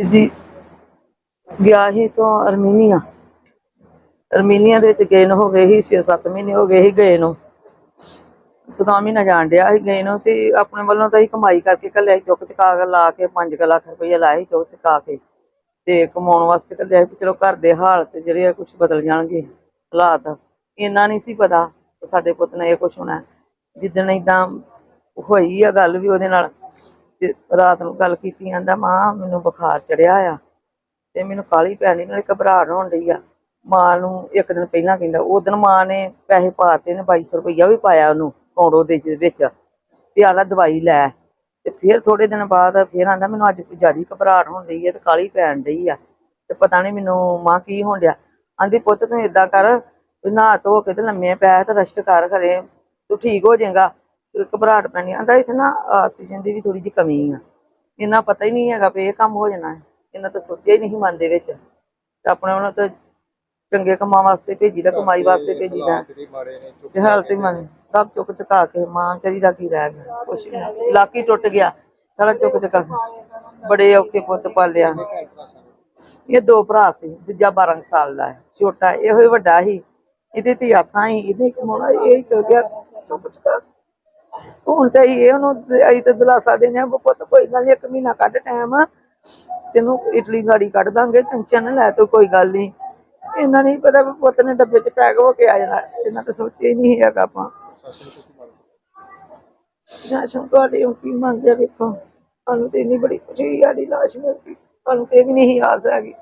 ਜੀ ਗਿਆ ਸੀ ਤੋਂ ਅਰਮੀਨੀਆ। ਅਰਮੀਨੀਆ ਦੇ ਵਿੱਚ ਗਏ ਨੂੰ ਹੋ ਗਏ ਹੀ 6-7 ਮਹੀਨੇ ਹੋ ਗਏ ਸੀ ਗਏ ਨੂੰ। ਸਦਾ ਮਹੀਨਾ ਜਾਣ ਡਿਆ ਸੀ ਗਏ ਨੂੰ ਤੇ ਆਪਣੇ ਵੱਲੋਂ ਤਾਂ ਹੀ ਕਮਾਈ ਕਰਕੇ ਕੱਲਿਆ ਸੀ, ਚੁੱਕ ਚੁਕਾ ਕੇ ਲਾ ਕੇ 5 ਲੱਖ ਰੁਪਈਆ ਲਾਇਆ ਸੀ ਚੁੱਕ ਚੁਕਾ ਕੇ। ਤੇ ਕਮਾਉਣ ਵਾਸਤੇ ਕੱਲਿਆ ਸੀ ਚਲੋ ਘਰ ਦੇ ਹਾਲਤ ਜਿਹੜੇ ਆ ਕੁਝ ਬਦਲ ਜਾਣਗੇ ਹਾਲਾਤ। ਇੰਨਾ ਨਹੀਂ ਸੀ ਪਤਾ ਸਾਡੇ ਪੁੱਤ ਨੇ ਇਹ ਕੁਝ ਹੋਣਾ। ਜਿੱਦਣ ਏਦਾਂ ਹੋਈ ਆ ਗੱਲ ਵੀ ਉਹਦੇ ਨਾਲ ਰਾਤ ਨੂੰ ਗੱਲ ਕੀਤੀ, ਆਂਦਾ ਮਾਂ ਮੈਨੂੰ ਬੁਖਾਰ ਚੜਿਆ ਆ ਤੇ ਮੈਨੂੰ ਕਾਲੀ ਪੈਣੀ ਨਾਲੇ ਘਬਰਾਹਟ ਹੋਣ ਡਈ ਆ। ਮਾਂ ਨੂੰ ਇੱਕ ਦਿਨ ਪਹਿਲਾਂ ਕਹਿੰਦਾ, ਉਹ ਦਿਨ ਮਾਂ ਨੇ ਪੈਸੇ ਪਾਤੇ ਨੇ 2200 ਰੁਪਈਆ ਵੀ ਪਾਇਆ ਉਹਨੂੰ ਕੌੜੋ ਦੇ ਵਿੱਚ। ਵੀ ਆਲਾ ਦਵਾਈ ਲੈ। ਤੇ ਫਿਰ ਥੋੜੇ ਦਿਨ ਬਾਅਦ ਫਿਰ ਆਂਦਾ ਮੈਨੂੰ ਅੱਜ ਜ਼ਿਆਦਾ ਘਬਰਾਹਟ ਹੋਣ ਰਹੀ ਆ ਤੇ ਕਾਲੀ ਪੈਣ ਰਹੀ ਆ। ਤੇ ਪਤਾ ਨਹੀਂ ਮੈਨੂੰ ਮਾਂ ਕੀ ਹੋਣ ਡਿਆ। ਆਂਦੀ, ਪੁੱਤ ਤੂੰ ਏਦਾਂ ਕਰ ਨਹਾ ਧੋ ਕੇ ਤੇ ਲੰਮੇ ਪੈ ਤੇ ਰੈਸਟ ਕਰ ਖਰੇ ਤੂੰ ਠੀਕ ਹੋ ਜਾਏਗਾ। ਘਬਰਾਹਟ ਪੈਣੀ ਆਂਦਾ ਇੱਥੇ ਨਾ ਆਕਸੀਜਨ ਦੀ ਵੀ ਥੋੜੀ ਜਿਹੀ ਕਮੀ ਆ। ਇਹਨਾਂ ਪਤਾ ਹੀ ਨਹੀਂ ਹੈਗਾ ਵੀ ਇਹ ਕੰਮ ਹੋ ਜਾਣਾ ਹੈ। ਇਹਨਾਂ ਤਾਂ ਸੋਚਿਆ ਹੀ ਨਹੀਂ ਮਨ ਦੇ ਵਿੱਚ। ਤੇ ਆਪਣੇ ਉਹਨਾਂ ਤਾਂ ਚੰਗੇ ਕੰਮਾਂ ਵਾਸਤੇ ਭੇਜੀਦਾ ਕਮਾਈ ਵਾਸਤੇ ਭੇਜੀਦਾ ਤੇ ਹਾਲਤ ਹੀ ਮਨ ਸਭ ਚੁੱਕ ਚੁਕਾ ਕੇ ਮਾਂ ਚਰੀ ਦਾ ਕੀ ਰਹਿ ਗਿਆ, ਕੁਛ ਨਹੀਂ। ਲਾਕੀ ਟੁੱਟ ਗਿਆ, ਸਾਰਾ ਚੁੱਕ ਚੁਕਾ ਬੜੇ ਔਖੇ ਪੁੱਤ ਪਾਲਿਆ। ਇਹ ਦੋ ਭਰਾ ਸੀ, ਦੂਜਾ 12 ਸਾਲ ਦਾ ਹੈ। ਛੋਟਾ ਇਹੋ ਹੀ ਵੱਡਾ ਸੀ। ਇਹਦੇ ਤੇ ਆਸਾਂ ਹੀ, ਇਹਨੇ ਕਮਾਉਣਾ ਇਹ ਹੀ ਚਲ ਗਿਆ। ਚੁੱਕ ਚੁਕਾ ਹੁਣ ਤੇ ਇਹ ਉਹਨੂੰ ਅਸੀਂ ਤੇ ਦਿਲਾਸਾ ਦੇਣੇ ਆ ਪੁੱਤ ਕੋਈ ਗੱਲ ਨਹੀਂ ਇੱਕ ਮਹੀਨਾ ਕੱਢ ਟਾਈਮ ਤੈਨੂੰ ਇਟਲੀ ਗਾੜੀ ਕੱਢ ਦਾਂਗੇ, ਟੈਨਸ਼ਨ ਨਾ ਲੈ ਤੂੰ, ਕੋਈ ਗੱਲ ਨਹੀਂ ਇਹਨਾਂ ਨੇ ਪਤਾ ਪੁੱਤ ਨੇ ਡੱਬੇ 'ਚ ਪੈਕ ਹੋ ਕੇ ਆ ਜਾਣਾ, ਇਹਨਾਂ ਤਾਂ ਸੋਚਿਆ ਹੀ ਨਹੀਂ ਹੈਗਾ ਆਪਾਂ। ਸ਼ਾਸਨ ਤੁਹਾਡੇ ਉਹ ਕੀ ਮੰਗਦੇ ਆ ਵੇਖੋ। ਸਾਨੂੰ ਤੇ ਇੰਨੀ ਬੜੀ ਖੁਸ਼ੀ ਸਾਡੀ ਲਾਸ਼ ਮਿਲ ਗਈ। ਸਾਨੂੰ ਤੇ ਇਹ ਵੀ ਨਹੀਂ ਆਸ ਹੈਗੀ।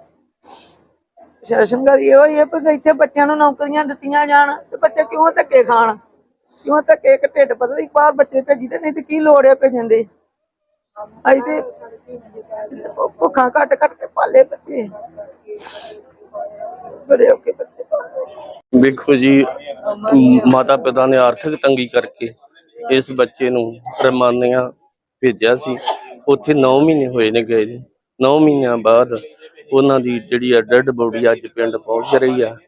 ਸ਼ਾਸਨ ਗੱਲ ਇਹੋ ਹੀ ਹੈ ਕਿ ਇੱਥੇ ਬੱਚਿਆਂ ਨੂੰ ਨੌਕਰੀਆਂ ਦਿੱਤੀਆਂ ਜਾਣ, ਤੇ ਬੱਚੇ ਕਿਉਂ ਧੱਕੇ ਖਾਣ? ਕਿਉਂ ਧੱਕੇ ਇੱਕ ਢਿੱਡ ਪਤਲੀ ਬਾਹਰ ਬੱਚੇ ਭੇਜੀਦੇ, ਨਹੀਂ ਤੇ ਕੀ ਲੋੜ ਹੈ ਭੇਜਣ ਦੀ? ਅਸੀਂ ਤੇ ਭੁੱਖਾਂ ਕੱਟ ਕੱਟ ਕੇ ਪਾਲੇ ਬੱਚੇ। ਬੜੇ ਔਖੇ ਬੱਚੇ ਪਾਲੇ ਵੇਖੋ ਜੀ ਮਾਤਾ ਪਿਤਾ ਨੇ ਆਰਥਿਕ ਤੰਗੀ ਕਰਕੇ ਇਸ ਬੱਚੇ ਨੂੰ ਰਮਾਨੀਆਂ ਭੇਜਿਆ ਸੀ। ਉੱਥੇ 9 ਮਹੀਨੇ ਹੋਏ ਨੇ ਗਏ ਨੇ। 9 ਮਹੀਨਿਆਂ ਬਾਅਦ ਉਹਨਾਂ ਦੀ ਜਿਹੜੀ ਆ ਡੈਡ ਬੋਡੀ ਅੱਜ ਪਿੰਡ ਪਹੁੰਚ ਰਹੀ ਆ।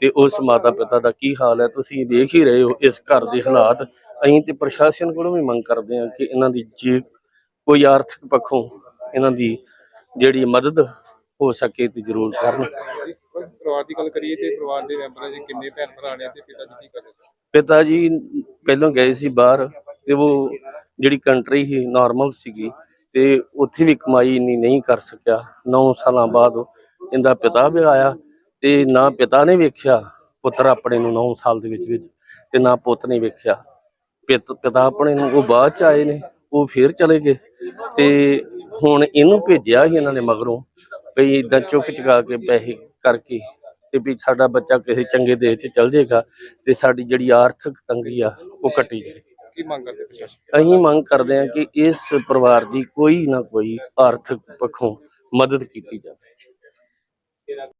ਤੇ ਉਸ ਮਾਤਾ ਪਿਤਾ ਦਾ ਕੀ ਹਾਲ ਹੈ? ਤੁਸੀਂ ਵੇਖ ਹੀ ਰਹੇ ਹੋ ਇਸ ਘਰ ਦੇ ਹਾਲਾਤ। ਅਸੀਂ ਤੇ ਪ੍ਰਸ਼ਾਸਨ ਕੋਲੋਂ ਵੀ ਮੰਗ ਕਰਦੇ ਹਾਂ ਕਿ ਇਹਨਾਂ ਦੀ ਜੇ ਕੋਈ ਆਰਥਿਕ ਪੱਖੋਂ ਇਹਨਾਂ ਦੀ ਜਿਹੜੀ ਮਦਦ ਹੋ ਸਕੇ ਤੇ ਜ਼ਰੂਰ ਕਰਨ। ਪਰਿਵਾਰ ਦੀ ਗੱਲ ਕਰੀਏ ਤੇ ਪਰਿਵਾਰ ਦੇ ਮੈਂਬਰਾਂ ਦੇ ਕਿੰਨੇ ਭੈਣ ਭਰਾ ਨੇ ਤੇ ਪਿਤਾ ਜੀ ਕੀ ਕਰਦੇ ਪਿਤਾ ਜੀ ਪਹਿਲਾਂ ਗਏ ਸੀ ਬਾਹਰ ਤੇ ਉਹ ਜਿਹੜੀ ਕੰਟਰੀ ਸੀ ਨਾਰਮਲ ਸੀਗੀ ਤੇ ਉੱਥੇ ਵੀ ਕਮਾਈ ਇੰਨੀ ਨਹੀਂ ਕਰ ਸਕਿਆ। 9 ਸਾਲਾਂ ਬਾਅਦ ਇਹਦਾ ਪਿਤਾ ਵੀ ਆਇਆ ਤੇ ਨਾ ਪਿਤਾ ਨੇ ਵੇਖਿਆ ਪੁੱਤਰ ਆਪਣੇ ਨੂੰ 9 ਸਾਲ ਦੇ ਵਿੱਚ ਵਿੱਚ ਤੇ ਨਾ ਪੁੱਤ ਨੇ ਵੇਖਿਆ। ਪਿਤ- ਪਿਤਾ ਆਪਣੇ ਨੂੰ ਉਹ ਬਾਅਦ ਚ ਆਏ ਨੇ ਉਹ ਫੇਰ ਚਲੇ ਗਏ ਤੇ ਹੁਣ ਇਹਨੂੰ ਭੇਜਿਆ ਸੀ ਇਹਨਾਂ ਨੇ ਮਗਰੋਂ ਵੀ ਇਦਾਂ ਚੁੱਕ ਚੁਕਾ ਕੇ ਪੈਸੇ ਕਰਕੇ ਤੇ ਵੀ ਸਾਡਾ ਬੱਚਾ ਕਿਸੇ ਚੰਗੇ ਦੇਸ਼ 'ਚ ਚਲ ਜਾਏਗਾ ਤੇ ਸਾਡੀ ਜਿਹੜੀ ਆਰਥਿਕ ਤੰਗੀ ਆ ਉਹ ਕੱਟੀ ਜਾਏ। ਕੀ ਮੰਗ ਕਰਦੇ ਪ੍ਰਸ਼ਾਸਨ? ਅਸੀਂ ਮੰਗ ਕਰਦੇ ਹਾਂ ਕਿ ਇਸ ਪਰਿਵਾਰ ਦੀ ਕੋਈ ਨਾ ਕੋਈ ਆਰਥਿਕ ਪੱਖੋਂ ਮਦਦ ਕੀਤੀ ਜਾਵੇ।